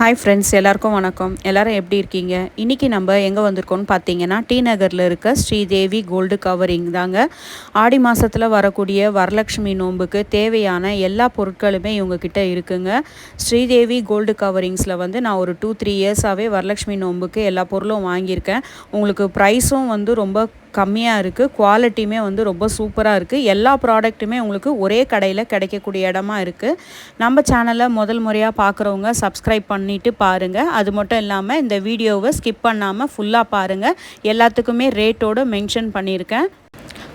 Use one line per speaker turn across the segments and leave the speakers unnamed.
Hi friends எல்லாருக்கும் வணக்கம். எல்லாரும் எப்படி இருக்கீங்க? இன்றைக்கி நம்ம எங்கே வந்திருக்கோம்னு பார்த்தீங்கன்னா டி நகரில் இருக்க ஸ்ரீதேவி கோல்டு கவரிங் தாங்க. ஆடி மாதத்தில் வரக்கூடிய வரலட்சுமி நோன்புக்கு தேவையான எல்லா பொருட்களுமே இவங்கக்கிட்ட இருக்குங்க. ஸ்ரீதேவி கோல்டு கவரிங்ஸில் வந்து நான் ஒரு டூ த்ரீ இயர்ஸாகவே வரலட்சுமி நோன்புக்கு எல்லா பொருளும் வாங்கியிருக்கேன். உங்களுக்கு ப்ரைஸும் வந்து ரொம்ப கம்மியாக இருக்குது குவாலிட்டியுமே வந்து ரொம்ப சூப்பராக இருக்குது எல்லா ப்ராடக்ட்டுமே உங்களுக்கு ஒரே கடையில் கிடைக்கக்கூடிய இடமா இருக்குது நம்ம சேனலை முதல் முறையாக பார்க்குறவங்க சப்ஸ்கிரைப் பண்ணிவிட்டு பாருங்கள் அது மட்டும் இல்லாமல் இந்த வீடியோவை ஸ்கிப் பண்ணாமல் ஃபுல்லாக பாருங்கள் எல்லாத்துக்குமே ரேட்டோடு மென்ஷன் பண்ணியிருக்கேன்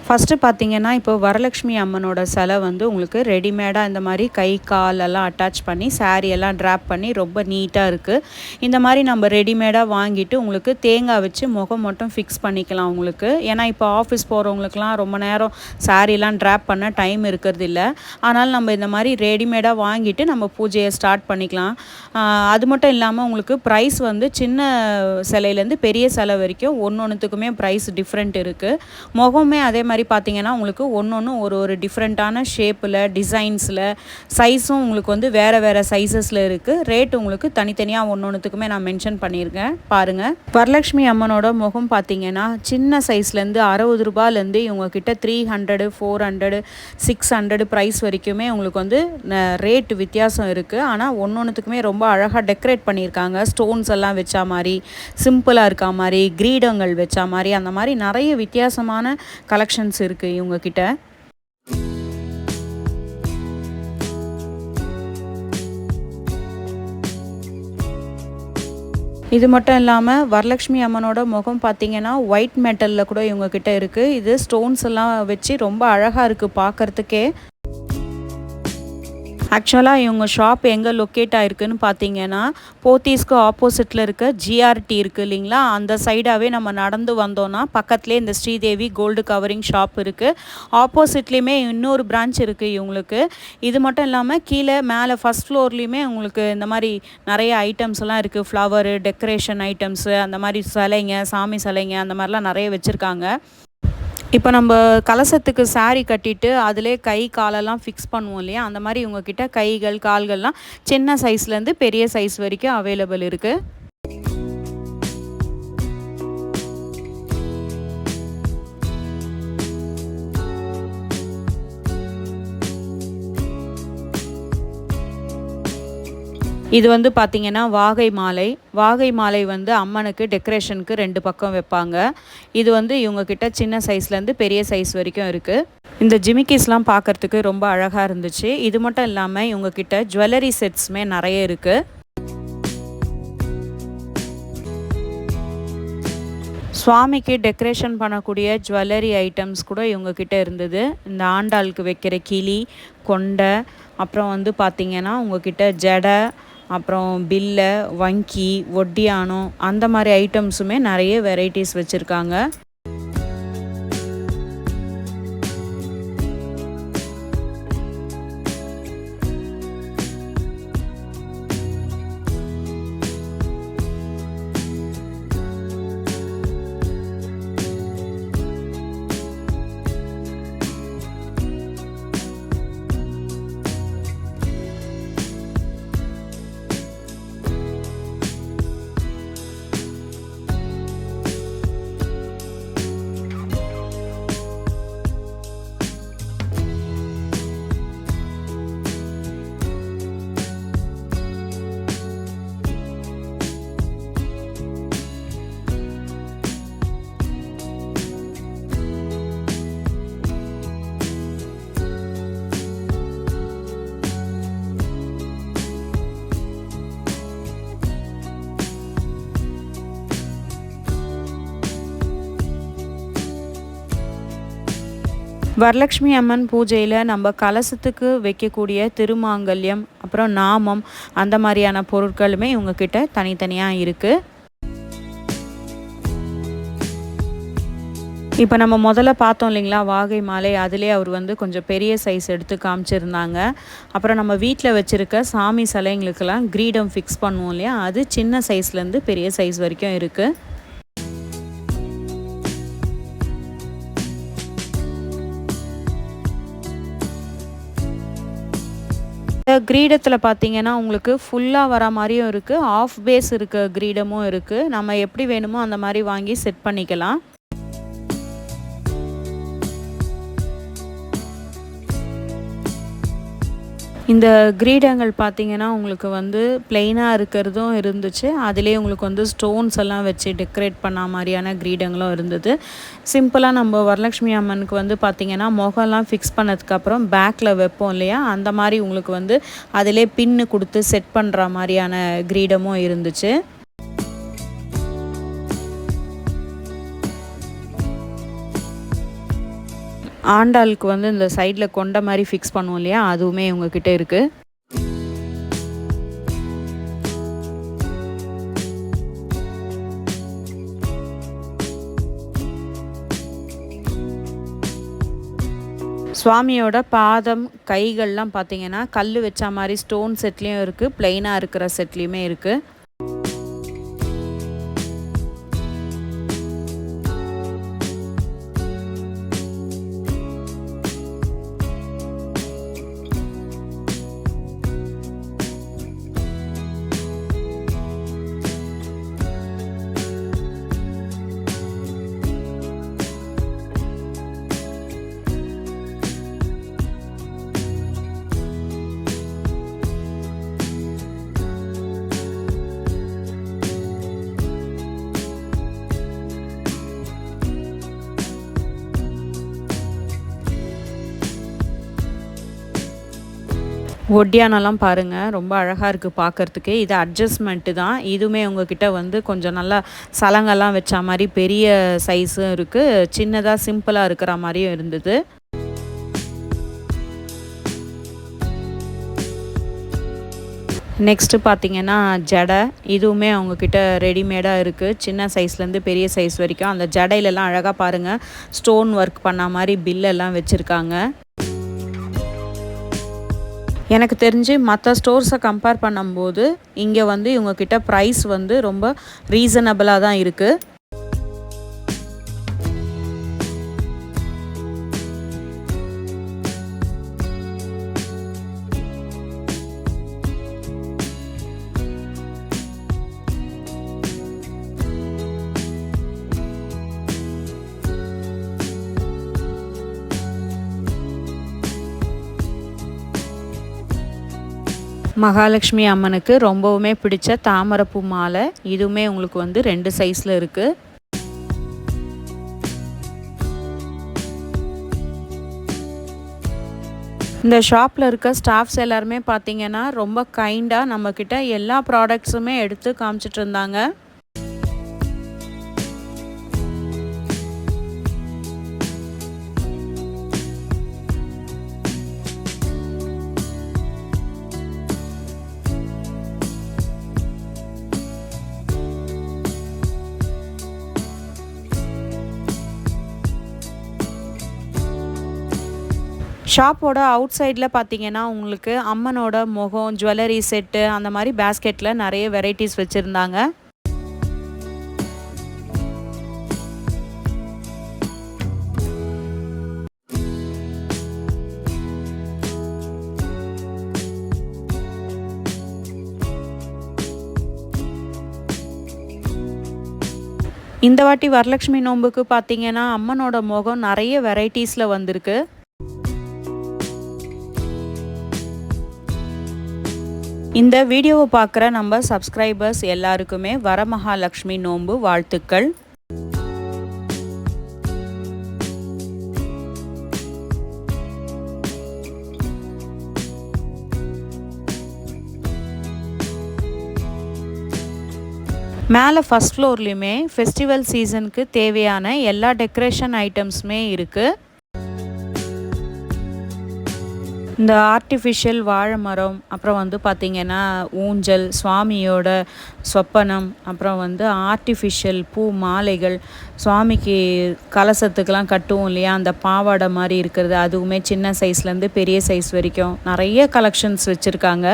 ஃபஸ்ட்டு பார்த்தீங்கன்னா இப்போ வரலட்சுமி அம்மனோட சிலை வந்து உங்களுக்கு ரெடிமேடாக இந்த மாதிரி கை கால் எல்லாம் அட்டாச் பண்ணி சாரீ எல்லாம் ட்ராப் பண்ணி ரொம்ப நீட்டாக இருக்குது இந்த மாதிரி நம்ம ரெடிமேடாக வாங்கிட்டு உங்களுக்கு தேங்காய் வச்சு முகம் மட்டும் ஃபிக்ஸ் பண்ணிக்கலாம் உங்களுக்கு. ஏன்னா இப்போ ஆஃபீஸ் போகிறவங்களுக்குலாம் ரொம்ப நேரம் சாரீலாம் ட்ராப் பண்ண டைம் இருக்கிறது இல்லை ஆனால் நம்ம இந்த மாதிரி ரெடிமேடாக வாங்கிட்டு நம்ம பூஜையை ஸ்டார்ட் பண்ணிக்கலாம். அது மட்டும் இல்லாமல் உங்களுக்கு ப்ரைஸ் வந்து சின்ன சிலையிலேருந்து பெரிய சிலை வரைக்கும் ஒன்று ஒன்றுத்துக்குமே ப்ரைஸ் டிஃப்ரெண்ட் இருக்குது முகமே அதே மாதிரி மாதிரி பார்த்தீங்கன்னா உங்களுக்கு ஒன்று ஒன்று ஒரு ஒரு டிஃப்ரெண்ட்டான ஷேப்பில் டிசைன்ஸில் சைஸும் உங்களுக்கு வந்து வேறு வேறு சைஸஸில் இருக்குது ரேட் உங்களுக்கு தனித்தனியாக ஒன்று ஒன்றுத்துக்குமே நான் மென்ஷன் பண்ணியிருக்கேன். பாருங்கள் வரலட்சுமி அம்மனோட முகம் பார்த்தீங்கன்னா சின்ன சைஸ்லேருந்து அறுபது ரூபாயிலேருந்து இவங்கக்கிட்ட three hundred four hundred six hundred price வரைக்குமே உங்களுக்கு வந்து ரேட் வித்தியாசம் இருக்குது ஆனால் ஒன்று ஒன்றுத்துக்குமே ரொம்ப அழகாக டெக்கரேட் பண்ணியிருக்காங்க. ஸ்டோன்ஸ் எல்லாம் வச்சா மாதிரி சிம்பிளாக இருக்கா மாதிரி கிரீடங்கள் வச்சா மாதிரி அந்த மாதிரி நிறைய வித்தியாசமான கலெக்ஷன் கலெக்ஷன்ஸ் இருக்குது இவங்கக்கிட்ட இது மட்டும் இல்லாமல் வரலட்சுமி அம்மனோட முகம் பார்த்தீங்கன்னா ஒயிட் மெட்டலில் கூட இவங்கக்கிட்ட இருக்குது இது ஸ்டோன்ஸ் எல்லாம் வச்சு ரொம்ப அழகாக இருக்குது பார்க்குறதுக்கே ஆக்சுவலாக இவங்க ஷாப் எங்கே லொக்கேட் ஆகிருக்குன்னு பார்த்தீங்கன்னா போத்தீஸ்க்கு ஆப்போசிட்டில் இருக்க ஜிஆர்டி இருக்குது இல்லைங்களா? அந்த சைடாகவே நம்ம நடந்து வந்தோன்னா பக்கத்துலேயே இந்த ஸ்ரீதேவி கோல்டு கவரிங் ஷாப் இருக்குது ஆப்போசிட்லேயுமே இன்னொரு பிரான்ச் இருக்குது இவங்களுக்கு. இது மட்டும் இல்லாமல் கீழே மேலே ஃபஸ்ட் ஃப்ளோர்லேயுமே உங்களுக்கு இந்த மாதிரி நிறைய ஐட்டம்ஸ் எல்லாம் இருக்குது ஃப்ளவரு டெக்கரேஷன் ஐட்டம்ஸு அந்த மாதிரி சிலைங்க சாமி சிலைங்க அந்த மாதிரிலாம் நிறைய வச்சுருக்காங்க. இப்போ நம்ம கலசத்துக்கு சாரி கட்டிட்டு அதிலே கை காலெல்லாம் ஃபிக்ஸ் பண்ணுவோம் இல்லையா? அந்த மாதிரி இவங்கக்கிட்ட கைகள் கால்கள்லாம் சின்ன சைஸ்லேருந்து பெரிய சைஸ் வரைக்கும் அவைலபிள் இருக்குது இது வந்து பார்த்திங்கன்னா வாகை மாலை. வாகை மாலை வந்து அம்மனுக்கு டெக்கரேஷனுக்கு ரெண்டு பக்கம் வைப்பாங்க. இது வந்து இவங்கக்கிட்ட சின்ன சைஸ்லேருந்து பெரிய சைஸ் வரைக்கும் இருக்குது இந்த ஜிமிக்கிஸ்லாம் பார்க்குறதுக்கு ரொம்ப அழகாக இருந்துச்சு. இது மட்டும் இல்லாமல் இவங்கக்கிட்ட ஜுவல்லரி செட்ஸுமே நிறைய இருக்குது சுவாமிக்கு டெக்கரேஷன் பண்ணக்கூடிய ஜுவல்லரி ஐட்டம்ஸ் கூட இவங்கக்கிட்ட இருந்தது. இந்த ஆண்டாளுக்கு வைக்கிற கிளி கொண்டை அப்புறம் வந்து பார்த்திங்கன்னா உங்ககிட்ட ஜடை அப்புறம் பில்லை வங்கி ஒட்டியானம் அந்த மாதிரி ஐட்டம்ஸுமே நிறைய வெரைட்டிஸ் வச்சுருக்காங்க. வரலட்சுமி அம்மன் பூஜையில் நம்ம கலசத்துக்கு வைக்கக்கூடிய திருமாங்கல்யம் அப்புறம் நாமம் அந்த மாதிரியான பொருட்களுமே இவங்கக்கிட்ட தனித்தனியாக இருக்குது இப்போ நம்ம முதல்ல பார்த்தோம் இல்லைங்களா வாகை மாலை அதிலே அவர் வந்து கொஞ்சம் பெரிய சைஸ் எடுத்து காமிச்சிருந்தாங்க. அப்புறம் நம்ம வீட்டில் வச்சுருக்க சாமி சிலைங்களுக்கெல்லாம் கிரீடம் ஃபிக்ஸ் பண்ணுவோம் இல்லையா அது சின்ன சைஸ்லேருந்து பெரிய சைஸ் வரைக்கும் இருக்குது இந்த கிரீடத்தில் பார்த்தீங்கன்னா உங்களுக்கு ஃபுல்லாக வர மாதிரியும் இருக்குது ஆஃப் பேஸ் இருக்க கிரீடமும் இருக்குது நம்ம எப்படி வேணுமோ அந்த மாதிரி வாங்கி செட் பண்ணிக்கலாம். இந்த கிரீடங்கள் பார்த்தீங்கன்னா உங்களுக்கு வந்து பிளெயினாக இருக்கிறதும் இருந்துச்சு. அதிலே உங்களுக்கு வந்து ஸ்டோன்ஸ் எல்லாம் வச்சு டெக்கரேட் பண்ண மாதிரியான கிரீடங்களும் இருந்தது. சிம்பிளாக நம்ம வரலட்சுமி அம்மனுக்கு வந்து பார்த்திங்கன்னா முகம்லாம் ஃபிக்ஸ் பண்ணதுக்கப்புறம் பேக்கில் வைப்போம் இல்லையா? அந்த மாதிரி உங்களுக்கு வந்து அதிலே பின்னு கொடுத்து செட் பண்ணுற மாதிரியான கிரீடமும் இருந்துச்சு. ஆண்டாளுக்கு வந்து இந்த சைடில் கொண்ட மாதிரி ஃபிக்ஸ் பண்ணுவோம் இல்லையா? அதுவுமே இவங்கக்கிட்ட இருக்குது சுவாமியோட பாதம் கைகள்லாம் பார்த்தீங்கன்னா கல் வச்ச மாதிரி ஸ்டோன் செட்லேயும் இருக்குது ப்ளைனாக இருக்கிற செட்லேயுமே இருக்குது ஒட்டியானெல்லாம் பாருங்கள் ரொம்ப அழகாக இருக்குது பார்க்குறதுக்கு இது அட்ஜஸ்ட்மெண்ட்டு தான். இதுவுமே உங்ககிட்ட வந்து கொஞ்சம் நல்லா சலங்கெல்லாம் வச்ச மாதிரி பெரிய சைஸும் இருக்குது சின்னதாக சிம்பிளாக இருக்கிற மாதிரியும் இருந்தது. நெக்ஸ்ட்டு பார்த்தீங்கன்னா ஜடை. இதுவுமே அவங்கக்கிட்ட ரெடிமேடாக இருக்குது சின்ன சைஸ்லேருந்து பெரிய சைஸ் வரைக்கும். அந்த ஜடையிலலாம் அழகாக பாருங்கள் ஸ்டோன் ஒர்க் பண்ண மாதிரி பில்லெல்லாம் வச்சுருக்காங்க. எனக்கு தெரிஞ்சு மற்ற ஸ்டோர்ஸை கம்பேர் பண்ணும்போது இங்கே வந்து இவங்கக்கிட்ட ப்ரைஸ் வந்து ரொம்ப ரீசனபிளாக தான் இருக்குது மகாலட்சுமி அம்மனுக்கு ரொம்பவுமே பிடிச்ச தாமரைப்பூ மாலை. இதுவுமே உங்களுக்கு வந்து ரெண்டு சைஸில் இருக்குது இந்த ஷாப்பில் இருக்க ஸ்டாஃப்ஸ் எல்லாருமே பார்த்தீங்கன்னா ரொம்ப கைண்டாக நம்மக்கிட்ட எல்லா ப்ராடக்ட்ஸுமே எடுத்து காமிச்சிட்டு இருந்தாங்க. ஷாப்போட அவுட் சைடில் பார்த்தீங்கன்னா உங்களுக்கு அம்மனோட முகம் ஜுவல்லரி செட்டு அந்த மாதிரி பேஸ்கெட்டில் நிறைய வெரைட்டிஸ் வச்சுருந்தாங்க. இந்த வாட்டி வரலட்சுமி நோம்புக்கு பார்த்தீங்கன்னா அம்மனோட முகம் நிறைய வெரைட்டிஸில் வந்திருக்கு. இந்த வீடியோவை பார்க்குற நம்ம சப்ஸ்கிரைபர்ஸ் எல்லாருக்குமே வரமகாலட்சுமி நோன்பு வாழ்த்துக்கள். மேலே ஃபஸ்ட் ஃப்ளோர்லேயுமே ஃபெஸ்டிவல் சீசனுக்கு தேவையான எல்லா டெக்கரேஷன் ஐட்டம்ஸுமே இருக்குது இந்த ஆர்டிஃபிஷியல் வாழை மரம் அப்புறம் வந்து பார்த்திங்கன்னா ஊஞ்சல் சுவாமியோட சொப்பனம் அப்புறம் வந்து ஆர்டிஃபிஷியல் பூ மாலைகள் சுவாமிக்கு கலசத்துக்கெலாம் கட்டுவோம் இல்லையா? அந்த பாவாடை மாதிரி இருக்கிறது அதுவுமே சின்ன சைஸ்லேருந்து பெரிய சைஸ் வரைக்கும் நிறைய கலெக்ஷன்ஸ் வச்சுருக்காங்க.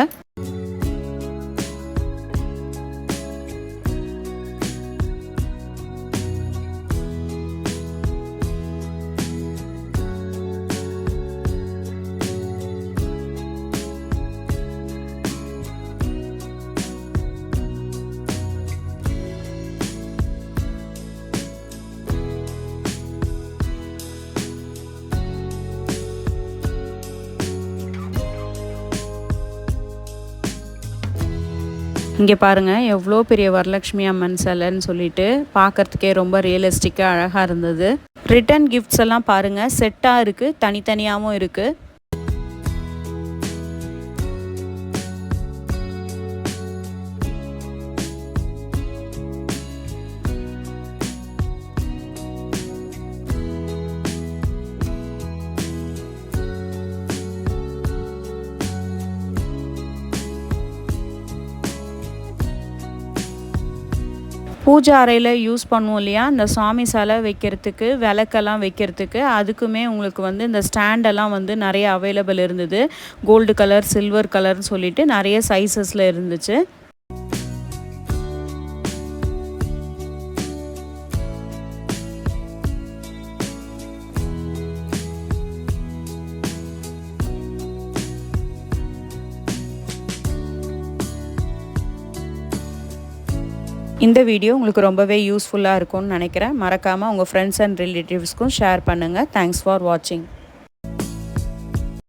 இங்கே பாருங்கள் எவ்வளோ பெரிய வரலட்சுமி அம்மன் சிலைன்னு சொல்லிட்டு பார்க்குறதுக்கே ரொம்ப ரியலிஸ்டிக்காக அழகாக இருந்தது. ரிட்டன் கிஃப்ட்ஸ் எல்லாம் பாருங்கள் செட்டாக இருக்குது தனித்தனியாகவும் இருக்குது பூஜை அறையில் யூஸ் பண்ணுவோம் இல்லையா? இந்த சாமி சிலை வைக்கிறதுக்கு விளக்கெல்லாம் வைக்கிறதுக்கு அதுக்குமே உங்களுக்கு வந்து இந்த ஸ்டாண்டெல்லாம் வந்து நிறைய அவைலபிள் இருந்தது. கோல்டு கலர் சில்வர் கலர்னு சொல்லிட்டு நிறைய சைஸஸில் இருந்துச்சு. இந்த வீடியோ உங்களுக்கு ரொம்பவே யூஸ்ஃபுல்லாக இருக்கும்னு நினைக்கிறேன். மறக்காமல் உங்கள் ஃப்ரெண்ட்ஸ் அண்ட் ரிலேட்டிவ்ஸ்க்கும் ஷேர் பண்ணுங்கள் தேங்க்ஸ் ஃபார் வாட்சிங்